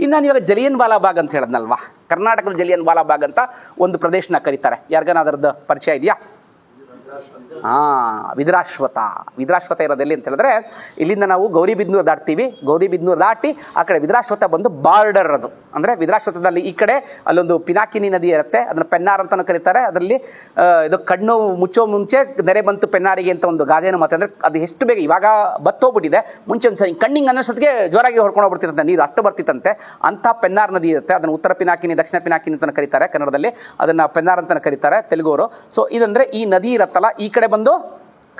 ಇನ್ನು ನಾನು ಇವಾಗ ಜಲಿಯನ್ ವಾಲಾ ಬಾಗ್ ಅಂತ ಹೇಳಿದ್ನಲ್ವಾ? ಕರ್ನಾಟಕದ ಜಲಿಯನ್ ವಾಲಾ ಬಾಗ್ ಅಂತ ಒಂದು ಪ್ರದೇಶನ ಕರೀತಾರೆ. ಯಾರಿಗಾನ ಅದರದ್ದು ಪರಿಚಯ ಇದೆಯಾ? ಹಾ ವಿದ್ರಾಶ್ವತ. ವಿದ್ರಾಶ್ವತ ಇರೋದು ಎಲ್ಲಿ ಅಂತ ಹೇಳಿದ್ರೆ ಇಲ್ಲಿಂದ ನಾವು ಗೌರಿಬಿದ್ನೂರು ದಾಟ್ತೀವಿ ಗೌರಿಬಿದ್ನೂರು ದಾಟಿ ಆ ಕಡೆ ವಿದ್ರಾಶ್ವತ ಬಂದು ಬಾರ್ಡರ್ ಅದು. ಅಂದ್ರೆ ವಿದ್ರಾಶ್ವತದಲ್ಲಿ ಈ ಕಡೆ ಅಲ್ಲೊಂದು ಪಿನಾಕಿನಿ ನದಿ ಇರುತ್ತೆ. ಅದನ್ನ ಪೆನ್ನಾರ್ ಅಂತಾನು ಕರೀತಾರೆ. ಅದರಲ್ಲಿ ಇದು ಕಣ್ಣು ಮುಚ್ಚೋ ಮುಂಚೆ ನೆರೆ ಬಂತು ಪೆನ್ನಾರಿಗೆ ಅಂತ ಒಂದು ಗಾದೆಯನ್ನು ಮಾತು ಅಂದ್ರೆ ಅದು ಎಷ್ಟು ಬೇಗ ಇವಾಗ ಬತ್ತೋಗ್ಬಿಟ್ಟಿದೆ. ಮುಂಚೆ ಒಂದು ಕಣ್ಣಿಂಗ್ ಅನ್ನೋಷ್ಟೊತ್ತಿಗೆ ಜೋರಾಗಿ ಹೊಡ್ಕೊಂಡು ಹೋಗ್ಬಿಡ್ತಿರಂತೆ ನೀರು ಅಷ್ಟು ಬರ್ತಿತ್ತಂತೆ. ಅಂತ ಪೆನ್ನಾರ್ ನದಿ ಇರುತ್ತೆ. ಅದನ್ನು ಉತ್ತರ ಪಿನಾಕಿನಿ, ದಕ್ಷಿಣ ಪಿನಾಕಿನಿ ಅಂತ ಕರೀತಾರೆ ಕನ್ನಡದಲ್ಲಿ. ಅದನ್ನ ಪೆನ್ನಾರ್ ಅಂತ ಕರೀತಾರೆ ತೆಲುಗುವರು ಸೊ ಇದಂದರೆ ಈ ನದಿ ಇರತ್ತಲ್ಲ, ಈ ಕಡೆ ಬಂದು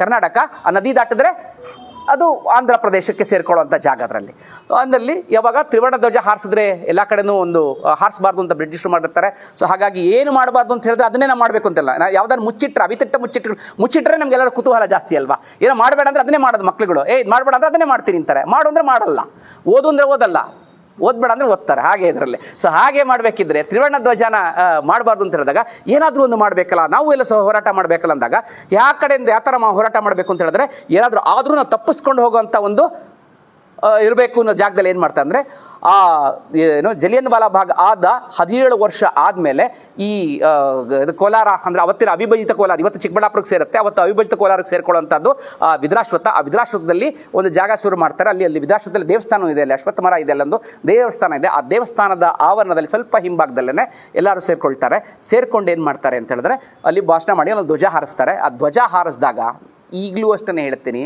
ಕರ್ನಾಟಕ. ಆ ನದಿ ದಾಟಿದ್ರೆ ಅದು ಆಂಧ್ರ ಪ್ರದೇಶಕ್ಕೆ ಸೇರ್ಕೊಳ್ಳುವಂಥ ಜಾಗ ಅದರಲ್ಲಿ. ಅದರಲ್ಲಿ ಯಾವಾಗ ತ್ರಿವರ್ಣ ಧ್ವಜ ಹಾರಿಸಿದ್ರೆ ಎಲ್ಲ ಕಡೆನೂ ಒಂದು ಹಾರಿಸಬಾರ್ದು ಅಂತ ಬ್ರಿಟಿಷರು ಮಾಡಿರ್ತಾರೆ. ಸೊ ಹಾಗಾಗಿ ಏನು ಮಾಡಬಾರ್ದು ಅಂತ ಹೇಳಿದ್ರೆ ಅದನ್ನೇ ನಾವು ಮಾಡಬೇಕು ಅಂತೆಲ್ಲ. ನಾ ಯಾವ್ದಾದ್ರು ಮುಚ್ಚಿಟ್ರೆ, ಅವಿತಿಟ್ಟ ಮುಚ್ಚಿಟ್ಟು ಮುಚ್ಚಿಟ್ರೆ ನಮ್ಗೆಲ್ಲರೂ ಕುತೂಹಲ ಜಾಸ್ತಿ ಅಲ್ವಾ? ಏನೋ ಮಾಡಬೇಡ ಅಂದ್ರೆ ಅದನ್ನೇ ಮಾಡೋದು ಮಕ್ಳುಗಳು. ಏ ಮಾಡಬೇಡ ಅಂದ್ರೆ ಅದನ್ನೇ ಮಾಡ್ತೀನಿ ಅಂತಾರೆ. ಮಾಡು ಅಂದರೆ ಮಾಡಲ್ಲ. ಓದು ಅಂದರೆ ಓದಲ್ಲ. ಓದ್ಬೇಡ ಅಂದ್ರೆ ಓದ್ತಾರೆ, ಹಾಗೆ ಇದರಲ್ಲಿ. ಸೊ ಹಾಗೆ ಮಾಡಬೇಕಿದ್ರೆ ತ್ರಿವರ್ಣ ಧ್ವಜನ ಮಾಡಬಾರ್ದು ಅಂತ ಹೇಳಿದಾಗ ಏನಾದರೂ ಒಂದು ಮಾಡಬೇಕಲ್ಲ, ನಾವು ಎಲ್ಲ ಸಹ ಹೋರಾಟ ಮಾಡಬೇಕಲ್ಲ ಅಂದಾಗ ಯಾವ ಕಡೆಯಿಂದ ಯಾವ ಥರ ಹೋರಾಟ ಮಾಡಬೇಕು ಅಂತ ಹೇಳಿದ್ರೆ, ಏನಾದರೂ ಆದರೂ ನಾವು ತಪ್ಪಿಸ್ಕೊಂಡು ಹೋಗುವಂಥ ಒಂದು ಇರಬೇಕು ಅನ್ನೋ ಜಾಗದಲ್ಲಿ ಏನು ಮಾಡ್ತಾರೆ ಅಂದರೆ, ಆ, ಏನು, ಜಲಿಯನ್ ವಾಲಾ ಭಾಗ ಆದ ಹದಿನೇಳು ವರ್ಷ ಆದಮೇಲೆ ಈ ಕೋಲಾರ, ಅಂದರೆ ಅವತ್ತಿನ ಅವಿಭಜಿತ ಕೋಲಾರ, ಇವತ್ತು ಚಿಕ್ಕಬಳ್ಳಾಪುರಕ್ಕೆ ಸೇರುತ್ತೆ, ಅವತ್ತು ಅವಿಭಜಿತ ಕೋಲಾರಕ್ಕೆ ಸೇರ್ಕೊಳ್ಳುವಂಥದ್ದು, ಆ ವಿದ್ರಾಶ್ವತ ಆ ವಿದ್ರಾಶ್ವತದಲ್ಲಿ ಒಂದು ಜಾಗ ಶುರು ಮಾಡ್ತಾರೆ, ಅಲ್ಲಿ ಅಲ್ಲಿ ವಿದ್ರಾಶ್ವತದಲ್ಲಿ ದೇವಸ್ಥಾನ ಇದೆ, ಅಲ್ಲಿ ಅಶ್ವತ್ಥ ಮರ ಇದೆ ಅಲ್ಲೊಂದು ದೇವಸ್ಥಾನ ಇದೆ. ಆ ದೇವಸ್ಥಾನದ ಆವರಣದಲ್ಲಿ ಸ್ವಲ್ಪ ಹಿಂಭಾಗದಲ್ಲೇ ಎಲ್ಲರೂ ಸೇರ್ಕೊಳ್ತಾರೆ. ಸೇರ್ಕೊಂಡು ಏನು ಮಾಡ್ತಾರೆ ಅಂತ ಹೇಳಿದ್ರೆ, ಅಲ್ಲಿ ಭಾಷಣ ಮಾಡಿ, ಅಲ್ಲಿ ಧ್ವಜ ಹಾರಿಸ್ತಾರೆ. ಆ ಧ್ವಜ ಹಾರಿಸಿದಾಗ ಈಗಲೂ ಅಷ್ಟೇ ಹೇಳ್ತೀನಿ.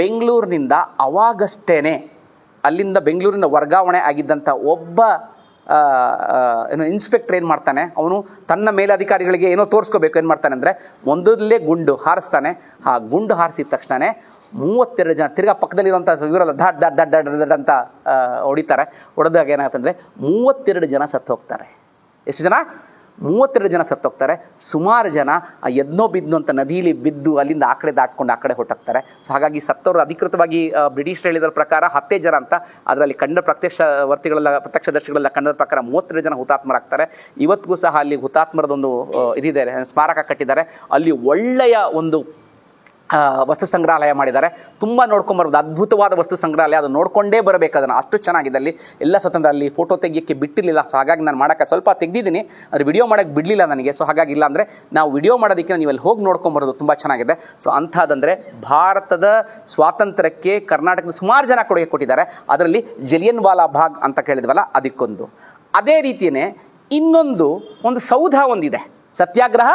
ಬೆಂಗಳೂರಿನಿಂದ ಅವಾಗಷ್ಟೇ ಅಲ್ಲಿಂದ ಬೆಂಗಳೂರಿಂದ ವರ್ಗಾವಣೆ ಆಗಿದ್ದಂಥ ಒಬ್ಬ ಏನು ಇನ್ಸ್ಪೆಕ್ಟರ್ ಏನು ಮಾಡ್ತಾನೆ? ಅವನು ತನ್ನ ಮೇಲಧಿಕಾರಿಗಳಿಗೆ ಏನೋ ತೋರಿಸ್ಕೋಬೇಕು ಏನು ಮಾಡ್ತಾನೆ ಅಂದರೆ ಒಂದಲ್ಲೇ ಗುಂಡು ಹಾರಿಸ್ತಾನೆ. ಆ ಗುಂಡು ಹಾರಿಸಿದ ತಕ್ಷಣನೇ ಮೂವತ್ತೆರಡು ಜನ ತಿರ್ಗಾ ಪಕ್ಕದಲ್ಲಿರುವಂಥ ಇವರೆಲ್ಲ ದಡ್ ದಡ್ ದಡ್ ದಡ್ ದಡ್ ಅಂತ ಹೊಡಿತಾರೆ. ಹೊಡೆದಾಗ ಏನಾಗುತ್ತೆ ಅಂದರೆ ಮೂವತ್ತೆರಡು ಜನ ಸತ್ತು ಹೋಗ್ತಾರೆ. ಎಷ್ಟು ಜನ? ಮೂವತ್ತೆರಡು ಜನ ಸತ್ತೋಗ್ತಾರೆ. ಸುಮಾರು ಜನ ಆ ಎದ್ನೋ ಬಿದ್ದು ಅಂತ ನದಿಯಲ್ಲಿ ಬಿದ್ದು ಅಲ್ಲಿಂದ ಆ ಕಡೆ ದಾಟ್ಕೊಂಡು ಆ ಕಡೆ ಹೊಟ್ಟೋಗ್ತಾರೆ ಸೊ ಹಾಗಾಗಿ ಸತ್ತವರು ಅಧಿಕೃತವಾಗಿ ಬ್ರಿಟಿಷರು ಹೇಳಿದ್ರ ಪ್ರಕಾರ ಹತ್ತೇ ಜನ ಅಂತ ಅದರಲ್ಲಿ ಕಂಡ ಪ್ರತ್ಯಕ್ಷ ವರ್ತಿಗಳೆಲ್ಲ ಪ್ರತ್ಯಕ್ಷದರ್ಶಿಗಳೆಲ್ಲ ಕಂಡದ ಪ್ರಕಾರ ಮೂವತ್ತೆರಡು ಜನ ಹುತಾತ್ಮರಾಗ್ತಾರೆ. ಇವತ್ತಿಗೂ ಸಹ ಅಲ್ಲಿ ಹುತಾತ್ಮರದೊಂದು ಇದಿದೆ, ಸ್ಮಾರಕ ಕಟ್ಟಿದ್ದಾರೆ. ಅಲ್ಲಿ ಒಳ್ಳೆಯ ಒಂದು ವಸ್ತು ಸಂಗ್ರಹಾಲಯ ಮಾಡಿದ್ದಾರೆ. ತುಂಬ ನೋಡ್ಕೊಂಬರೋದು ಅದ್ಭುತವಾದ ವಸ್ತು ಸಂಗ್ರಹಾಲಯ, ಅದು ನೋಡ್ಕೊಂಡೇ ಬರಬೇಕು ಅದನ್ನು. ಅಷ್ಟು ಚೆನ್ನಾಗಿದೆ ಅಲ್ಲಿ. ಎಲ್ಲ ಸ್ವತಂತ್ರ, ಅಲ್ಲಿ ಫೋಟೋ ತೆಗಿಯೋಕ್ಕೆ ಬಿಟ್ಟಿರಲಿಲ್ಲ ಸೊ ಹಾಗಾಗಿ ನಾನು ಮಾಡೋಕ್ಕೆ ಸ್ವಲ್ಪ ತೆಗ್ದಿದ್ದೀನಿ. ಅದು ವಿಡಿಯೋ ಮಾಡೋಕ್ಕೆ ಬಿಡಲಿಲ್ಲ ನನಗೆ ಸೊ ಹಾಗಾಗಿ ಇಲ್ಲ ಅಂದರೆ ನಾವು ವಿಡಿಯೋ ಮಾಡೋದಕ್ಕೆ ನೀವು ಅಲ್ಲಿ ಹೋಗಿ ನೋಡ್ಕೊಂಬರೋದು ತುಂಬ ಚೆನ್ನಾಗಿದೆ. ಸೊ ಅಂಥದ್ದಂದರೆ ಭಾರತದ ಸ್ವಾತಂತ್ರ್ಯಕ್ಕೆ ಕರ್ನಾಟಕದ ಸುಮಾರು ಜನ ಕೊಡುಗೆ ಕೊಟ್ಟಿದ್ದಾರೆ. ಅದರಲ್ಲಿ ಜಲಿಯನ್ ವಾಲಾ ಭಾಗ್ ಅಂತ ಕೇಳಿದ್ವಲ್ಲ, ಅದಕ್ಕೊಂದು. ಅದೇ ರೀತಿಯೇ ಇನ್ನೊಂದು, ಒಂದು ಸೌಧ ಒಂದಿದೆ. ಸತ್ಯಾಗ್ರಹ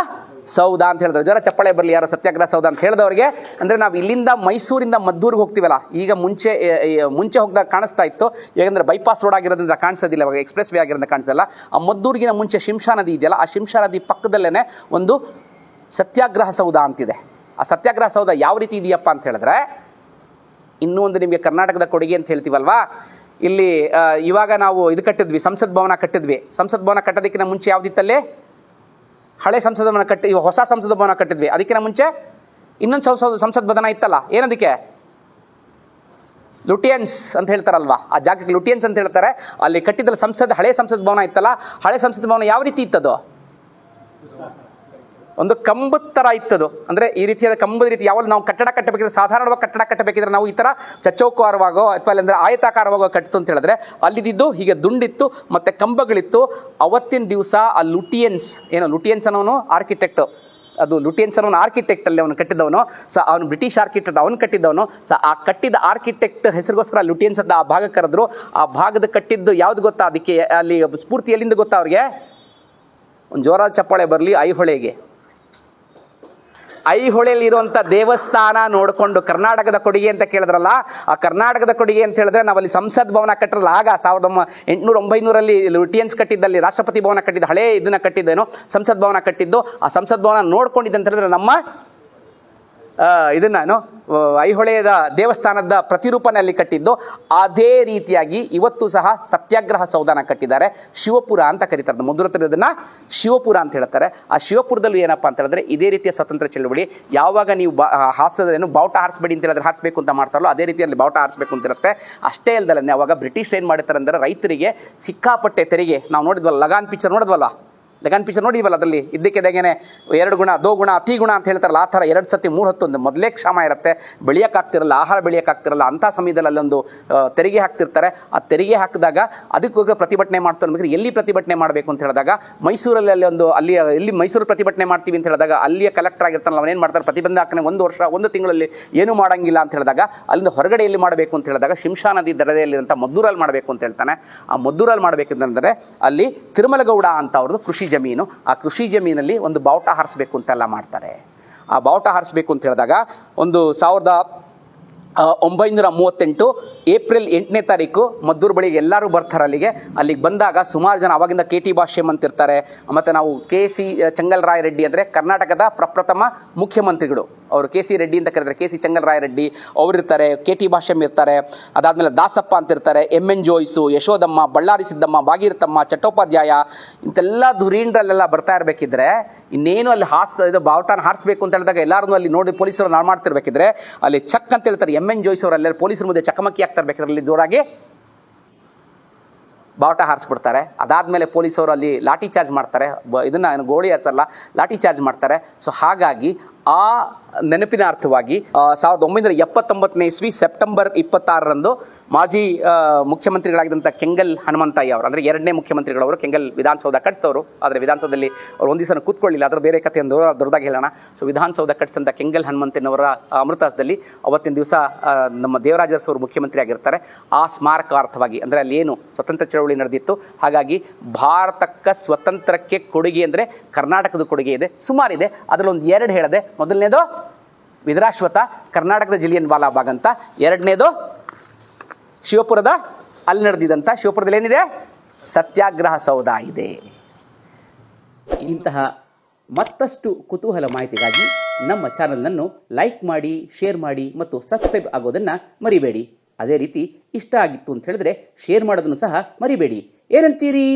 ಸೌಧ ಅಂತ ಹೇಳಿದ್ರು. ಜರ ಚಪ್ಪಳೆ ಬರಲಿ ಯಾರೋ ಸತ್ಯಾಗ್ರಹ ಸೌಧ ಅಂತ ಹೇಳಿದವರಿಗೆ. ಅಂದರೆ ನಾವು ಇಲ್ಲಿಂದ ಮೈಸೂರಿಂದ ಮದ್ದೂರಿಗೆ ಹೋಗ್ತೀವಲ್ಲ, ಈಗ ಮುಂಚೆ ಮುಂಚೆ ಹೋಗ್ದಾಗ ಕಾಣಿಸ್ತಾ ಇತ್ತು. ಯಾಕಂದ್ರೆ ಬೈಪಾಸ್ ರೋಡ್ ಆಗಿರೋದ್ರಿಂದ ಕಾಣಿಸೋದಿಲ್ಲ, ಇವಾಗ ಎಕ್ಸ್ಪ್ರೆಸ್ ವೇ ಆಗಿರೋದ್ರಿಂದ ಕಾಣಿಸಲ್ಲ ಆ ಮದ್ದೂರಿಗಿನ ಮುಂಚೆ ಶಿಂಷಾ ನದಿ ಇದೆಯಲ್ಲ, ಆ ಶಿಂಶಾ ನದಿ ಪಕ್ಕದಲ್ಲೇ ಒಂದು ಸತ್ಯಾಗ್ರಹ ಸೌಧ ಅಂತಿದೆ. ಆ ಸತ್ಯಾಗ್ರಹ ಸೌಧ ಯಾವ ರೀತಿ ಇದೆಯಪ್ಪ ಅಂತ ಹೇಳಿದ್ರೆ, ಇನ್ನೂ ಒಂದು ನಿಮಗೆ ಕರ್ನಾಟಕದ ಕೊಡುಗೆ ಅಂತ ಹೇಳ್ತೀವಲ್ವಾ? ಇಲ್ಲಿ ಇವಾಗ ನಾವು ಇದು ಕಟ್ಟಿದ್ವಿ, ಸಂಸತ್ ಭವನ ಕಟ್ಟಿದ್ವಿ. ಸಂಸತ್ ಭವನ ಕಟ್ಟೋದಕ್ಕಿಂತ ಮುಂಚೆ ಯಾವ್ದಿತ್ತಲ್ಲಿ? ಹಳೆ ಸಂಸದ ಭವನ ಕಟ್ಟಿ ಹೊಸ ಸಂಸದ ಭವನ ಕಟ್ಟಿದ್ವಿ. ಅದಕ್ಕಿಂತ ಮುಂಚೆ ಇನ್ನೊಂದು ಸಂಸದ ಸಂಸದ್ ಭವನ ಇತ್ತಲ್ಲ, ಏನದಕ್ಕೆ? ಲುಟಿಯನ್ಸ್ ಅಂತ ಹೇಳ್ತಾರಲ್ವಾ? ಆ ಜಾಗಕ್ಕೆ ಲುಟಿಯನ್ಸ್ ಅಂತ ಹೇಳ್ತಾರೆ. ಅಲ್ಲಿ ಕಟ್ಟಿದ್ದಲ್ಲಿ ಸಂಸದ್, ಹಳೆ ಸಂಸತ್ ಭವನ ಇತ್ತಲ್ಲ, ಹಳೆ ಸಂಸತ್ ಭವನ ಯಾವ ರೀತಿ ಇತ್ತದು? ಒಂದು ಕಂಬದ ಥರ ಇತ್ತದು. ಅಂದರೆ ಈ ರೀತಿಯಾದ ಕಂಬದ ರೀತಿ ಯಾವಾಗ ನಾವು ಕಟ್ಟಡ ಕಟ್ಟಬೇಕಿದ್ರೆ, ಸಾಧಾರಣವಾಗಿ ಕಟ್ಟಡ ಕಟ್ಟಬೇಕಿದ್ರೆ ನಾವು ಈ ಥರ ಚಚ್ಚೌಕಾರವಾಗೋ ಅಥವಾ ಅಲ್ಲಂದ್ರೆ ಆಯತಾಕಾರವಾಗೋ ಕಟ್ಟಿತು ಅಂತ ಹೇಳಿದ್ರೆ ಅಲ್ಲಿದ್ದು ಹೀಗೆ ದುಂಡಿತ್ತು, ಮತ್ತು ಕಂಬಗಳಿತ್ತು. ಅವತ್ತಿನ ದಿವಸ ಆ ಲುಟಿಯನ್ಸ್, ಏನೋ ಲುಟಿಯನ್ಸ್ ಅನ್ನೋನು ಆರ್ಕಿಟೆಕ್ಟ್ ಅದು ಲುಟಿಯನ್ಸ್ ಅನ್ನೋನು ಆರ್ಕಿಟೆಕ್ಟ್ ಅಲ್ಲಿ ಅವನು ಕಟ್ಟಿದವನು ಸೊ ಅವನು ಬ್ರಿಟಿಷ್ ಆರ್ಕಿಟೆಕ್ಟ್ ಅವನು ಕಟ್ಟಿದವನು ಸೊ ಆ ಕಟ್ಟಿದ ಆರ್ಕಿಟೆಕ್ಟ್ ಹೆಸರಿಗೋಸ್ಕರ ಲುಟಿಯನ್ಸ್ ಅಂತ ಆ ಭಾಗ ಕರೆದ್ರು. ಆ ಭಾಗದ ಕಟ್ಟಿದ್ದು ಯಾವ್ದು ಗೊತ್ತಾ? ಅದಕ್ಕೆ ಅಲ್ಲಿ ಸ್ಫೂರ್ತಿ ಎಲ್ಲಿಂದ ಗೊತ್ತಾ ಅವ್ರಿಗೆ? ಒಂದು ಜೋರಾದ ಚಪ್ಪಾಳೆ ಬರಲಿ, ಐಹೊಳೆಗೆ. ಐಹೊಳೆಯಲ್ಲಿ ಇರುವಂತ ದೇವಸ್ಥಾನ ನೋಡಿಕೊಂಡು ಕರ್ನಾಟಕದ ಕೊಡುಗೆ ಅಂತ ಕೇಳಿದ್ರಲ್ಲ, ಆ ಕರ್ನಾಟಕದ ಕೊಡುಗೆ ಅಂತ ಹೇಳಿದ್ರೆ ನಾವಲ್ಲಿ ಸಂಸತ್ ಭವನ ಕಟ್ಟಿರಲ್ಲ ಆಗ ಸಾವಿರದ ಎಂಟುನೂರ ಒಂಬೈನೂರಲ್ಲಿ ಲುಟಿಯನ್ಸ್ ಕಟ್ಟಿದ್ದಲ್ಲಿ, ರಾಷ್ಟ್ರಪತಿ ಭವನ ಕಟ್ಟಿದ್ದು, ಹಳೇ ಇದನ್ನ ಕಟ್ಟಿದ್ದೇನು, ಸಂಸತ್ ಭವನ ಕಟ್ಟಿದ್ದು, ಆ ಸಂಸತ್ ಭವನ ನೋಡ್ಕೊಂಡಿದ್ದಂತ ಹೇಳಿದ್ರೆ ನಮ್ಮ ಇದನ್ನ ಆ, ಐಹೊಳೆಯದ ದೇವಸ್ಥಾನದ ಪ್ರತಿರೂಪನಲ್ಲಿ ಕಟ್ಟಿದ್ದು ಅದೇ ರೀತಿಯಾಗಿ ಇವತ್ತು ಸಹ ಸತ್ಯಾಗ್ರಹ ಸೌಧನ ಕಟ್ಟಿದ್ದಾರೆ. ಶಿವಪುರ ಅಂತ ಕರೀತಾರೆ. ಇದನ್ನ ಶಿವಪುರ ಅಂತ ಹೇಳ್ತಾರೆ. ಆ ಶಿವಪುರದಲ್ಲಿ ಏನಪ್ಪಾ ಅಂತ ಹೇಳಿದ್ರೆ ಇದೇ ರೀತಿಯ ಸ್ವತಂತ್ರ ಚಳುವಳಿ. ಯಾವಾಗ ನೀವು ಬಾ- ಏನು ಹಾಸದೇನು ಬಾವುಟ ಹಾರಿಸ್ಬೇಡಿ ಅಂತ ಹೇಳಿದ್ರೆ ಹಾರಿಸ್ಬೇಕು ಅಂತ ಮಾಡ್ತಾರಲ್ಲ ಅದೇ ರೀತಿಯಲ್ಲಿ ಬಾವುಟ ಹಾರಿಸ್ಬೇಕು ಅಂತ ಇರುತ್ತೆ. ಅಷ್ಟೇ ಅಲ್ಲದಲ್ಲೇ ಅವಾಗ ಬ್ರಿಟಿಷ್ ಏನ್ ಮಾಡಿರ್ತಾರೆ ಅಂದ್ರೆ ರೈತರಿಗೆ ಸಿಕ್ಕಾಪಟ್ಟೆ ತೆರಿಗೆ ನಾವು ನೋಡಿದ್ವಲ್ಲ ಲಗಾನ್ ಪಿಕ್ಚರ್ ನೋಡಿದ್ವಲ್ಲ? ಲಗಾನ್ ಪಿಕ್ಚರ್ ನೋಡಿವಲ್ಲ ಅದರಲ್ಲಿ. ಇದ್ದಕ್ಕಿದ್ದಾಗೇನೆ ಎರಡು ಗುಣ, ದೋ ಗುಣ, ಅತಿ ಗುಣ ಅಂತ ಹೇಳ್ತಾರಲ್ಲ, ಆ ಥರ ಎರಡು ಸತಿ ಮೂರು ಹತ್ತು ಒಂದು ಮೊದಲೇ ಕ್ಷಾಮ ಇರುತ್ತೆ. ಬೆಳೆಯೋಕ್ಕಾಗ್ತಿರಲ್ಲ ಆಹಾರ ಬೆಳೆಯೋಕ್ಕಾಗ್ತಿರಲ್ಲ ಅಂಥ ಸಮಯದಲ್ಲಿ ಅಲ್ಲೊಂದು ತೆರಿಗೆ ಹಾಕ್ತಿರ್ತಾರೆ. ಆ ತೆರಿಗೆ ಹಾಕಿದಾಗ ಅದಕ್ಕೋಗ ಪ್ರತಿಭಟನೆ ಮಾಡ್ತಾರೆ ಅಂದರೆ ಎಲ್ಲಿ ಪ್ರತಿಭಟನೆ ಮಾಡಬೇಕು ಅಂತ ಹೇಳಿದಾಗ, ಮೈಸೂರಲ್ಲಿ ಅಲ್ಲಿ ಒಂದು, ಅಲ್ಲಿ, ಎಲ್ಲಿ ಮೈಸೂರು ಪ್ರತಿಭಟನೆ ಮಾಡ್ತೀವಿ ಅಂತ ಹೇಳಿದಾಗ, ಅಲ್ಲಿಯ ಕಲೆಕ್ಟರ್ ಆಗಿರ್ತಾನಲ್ಲ ಅವನೇನು ಮಾಡ್ತಾರೆ, ಪ್ರತಿಬಂಧ ಪ್ರತಿಬಂಧಾಕನೆ ಒಂದು ವರ್ಷ, ಒಂದು ತಿಂಗಳಲ್ಲಿ ಏನು ಮಾಡೋಂಗಿಲ್ಲ ಅಂತ ಹೇಳಿದಾಗ, ಅಲ್ಲಿಂದ ಹೊರಗಡೆ ಎಲ್ಲಿ ಮಾಡಬೇಕು ಅಂತ ಹೇಳಿದಾಗ, ಶಿಂಷಾ ನದಿ ದಡದಲ್ಲಿರುವಂಥ ಮದ್ದೂರಲ್ಲಿ ಮಾಡಬೇಕು ಅಂತ ಹೇಳ್ತಾನೆ. ಆ ಮದ್ದೂರಲ್ಲಿ ಮಾಡಬೇಕಂತಂದರೆ, ಅಲ್ಲಿ ತಿರುಮಲಗೌಡ ಅಂತ ಅವ್ರದ್ದು ಕೃಷಿ ಜಮೀನು ಆ ಕೃಷಿ ಜಮೀನಲ್ಲಿ ಒಂದು ಬಾವುಟ ಹಾರಿಸ್ಬೇಕು ಅಂತೆಲ್ಲ ಮಾಡ್ತಾರೆ. ಆ ಬಾವುಟ ಹಾರಿಸ್ಬೇಕು ಅಂತ ಹೇಳಿದಾಗ ಒಂದು ಸಾವಿರದ ಒಂಬೈನೂರ ಮೂವತ್ತೆಂಟು ಏಪ್ರಿಲ್ ಎಂಟನೇ ತಾರೀಕು ಮದ್ದೂರು ಬಳಿಗೆ ಎಲ್ಲರೂ ಬರ್ತಾರೆ ಅಲ್ಲಿಗೆ. ಅಲ್ಲಿಗೆ ಬಂದಾಗ ಸುಮಾರು ಜನ ಅವಾಗಿಂದ ಕೆ ಟಿ ಅಂತ ಇರ್ತಾರೆ ಮತ್ತು ನಾವು ಕೆ ಸಿ ಚೆಂಗಲ್ರಾಯ ರೆಡ್ಡಿ ಅಂದರೆ ಕರ್ನಾಟಕದ ಪ್ರಪ್ರಥಮ ಮುಖ್ಯಮಂತ್ರಿಗಳು. ಅವರು ಕೆ ಸಿ ರೆಡ್ಡಿ ಅಂತ ಕರೀತಾರೆ. ಕೆ ಸಿ ಚೆಂಗಲ್ರಾಯ ರೆಡ್ಡಿ ಅವರಿರ್ತಾರೆ, ಕೆ ಟಿ ಭಾಷ್ಯಮ್ ಇರ್ತಾರೆ. ಅದಾದಮೇಲೆ ದಾಸಪ್ಪ ಅಂತಿರ್ತಾರೆ ಎಂ ಎನ್ ಜೋಯ್ಸು, ಯಶೋದಮ್ಮ, ಬಳ್ಳಾರಿ ಸಿದ್ದಮ್ಮ, ಭಾಗೀರಥಮ್ಮ, ಚಟ್ಟೋಪಾಧ್ಯಾಯ ಇಂತೆಲ್ಲ ಧುರೀಣರಲ್ಲೆಲ್ಲ ಬರ್ತಾ ಇರಬೇಕಿದ್ರೆ, ಇನ್ನೇನು ಅಲ್ಲಿ ಹಾಸ್ ಇದು ಬಾವುಟನ ಹಾರಿಸ್ಬೇಕು ಅಂತ ಹೇಳಿದಾಗ ಎಲ್ಲರೂ ಅಲ್ಲಿ ನೋಡಿ ಪೊಲೀಸರು ಮಾಡ್ತಾ ಮಾಡ್ತಿರ್ಬೇಕಿದ್ರೆ, ಅಲ್ಲಿ ಚಕ್ ಅಂತ ಹೇಳ್ತಾರೆ. ಎಂ ಎನ್ ಜೋಯ್ಸ್ ಅಲ್ಲೇ ಪೊಲೀಸರ ಮುಂದೆ ಚಕಮಕಿ ಅಲ್ಲಿ ಜೋರಾಗಿ ಬಾವುಟ ಹಾರಿಸ್ಬಿಡ್ತಾರೆ. ಅದಾದಮೇಲೆ ಪೊಲೀಸವರು ಅಲ್ಲಿ ಲಾಠಿ ಚಾರ್ಜ್ ಮಾಡ್ತಾರೆ. ಇದನ್ನ ಗೋಳಿ ಹಚ್ಚಲ್ಲ ಲಾಠಿ ಚಾರ್ಜ್ ಮಾಡ್ತಾರೆ. ಸೊ ಹಾಗಾಗಿ ಆ ನೆನಪಿನ ಅರ್ಥವಾಗಿ ಸಾವಿರದ ಒಂಬೈನೂರ ಎಪ್ಪತ್ತೊಂಬತ್ತನೇ ಇಸ್ವಿ ಸೆಪ್ಟೆಂಬರ್ ಇಪ್ಪತ್ತಾರರಂದು ಮಾಜಿ ಮುಖ್ಯಮಂತ್ರಿಗಳಾಗಿದ್ದಂಥ ಕೆಂಗಲ್ ಹನುಮಂತಯ್ಯ ಅವರು, ಅಂದರೆ ಎರಡನೇ ಮುಖ್ಯಮಂತ್ರಿಗಳವರು, ಕೆಂಗಲ್ ವಿಧಾನಸೌಧ ಕಟ್ಟಿಸಿದವರು ಆದರೆ ವಿಧಾನಸೌಧದಲ್ಲಿ ಅವ್ರು ಒಂದು ದಿವಸ ಕೂತ್ಕೊಳ್ಳಿಲ್ಲ. ಅದರ ಬೇರೆ ಕಥೆ ಒಂದು ದೊಡ್ಡದಾಗಿ ಹೇಳೋಣ. ಸೊ ವಿಧಾನಸೌಧ ಕಟ್ಟಿಸಿದಂಥ ಕೆಂಗಲ್ ಹನುಮಂತನವರ ಅಮೃತಾಸದಲ್ಲಿ ಅವತ್ತಿನ ದಿವಸ ನಮ್ಮ ದೇವರಾಜರ್ಸ್ ಅವರು ಮುಖ್ಯಮಂತ್ರಿ ಆಗಿರ್ತಾರೆ. ಆ ಸ್ಮಾರಕಾರ್ಥವಾಗಿ ಅಂದರೆ ಅಲ್ಲಿ ಏನು ಸ್ವತಂತ್ರ ಚಳವಳಿ ನಡೆದಿತ್ತು. ಹಾಗಾಗಿ ಭಾರತಕ್ಕ ಸ್ವತಂತ್ರಕ್ಕೆ ಕೊಡುಗೆ ಅಂದರೆ ಕರ್ನಾಟಕದ ಕೊಡುಗೆ ಇದೆ. ಸುಮಾರಿದೆ. ಅದರಲ್ಲಿ ಒಂದು ಎರಡು ಹೇಳಿದೆ ಮೊದಲನೇದು ವಿದ್ರಾಶ್ವಥ ಕರ್ನಾಟಕದ ಜಿಲ್ಲೆಯನ್ ಬಾಲಾಬಾಗ್ ಅಂತ. ಎರಡನೇದು ಶಿವಪುರದ ಅಲ್ಲಿ ನಡೆದಿದ್ದಂಥ ಶಿವಪುರದಲ್ಲಿ ಏನಿದೆ? ಸತ್ಯಾಗ್ರಹ ಸೌಧ ಇದೆ. ಇಂತಹ ಮತ್ತಷ್ಟು ಕುತೂಹಲ ಮಾಹಿತಿಗಾಗಿ ನಮ್ಮ ಚಾನಲನ್ನು ಲೈಕ್ ಮಾಡಿ ಶೇರ್ ಮಾಡಿ ಮತ್ತು ಸಬ್ಸ್ಕ್ರೈಬ್ ಆಗೋದನ್ನು ಮರಿಬೇಡಿ. ಅದೇ ರೀತಿ ಇಷ್ಟ ಆಗಿತ್ತು ಅಂತ ಹೇಳಿದ್ರೆ ಶೇರ್ ಮಾಡೋದನ್ನು ಸಹ ಮರಿಬೇಡಿ. ಏನಂತೀರಿ?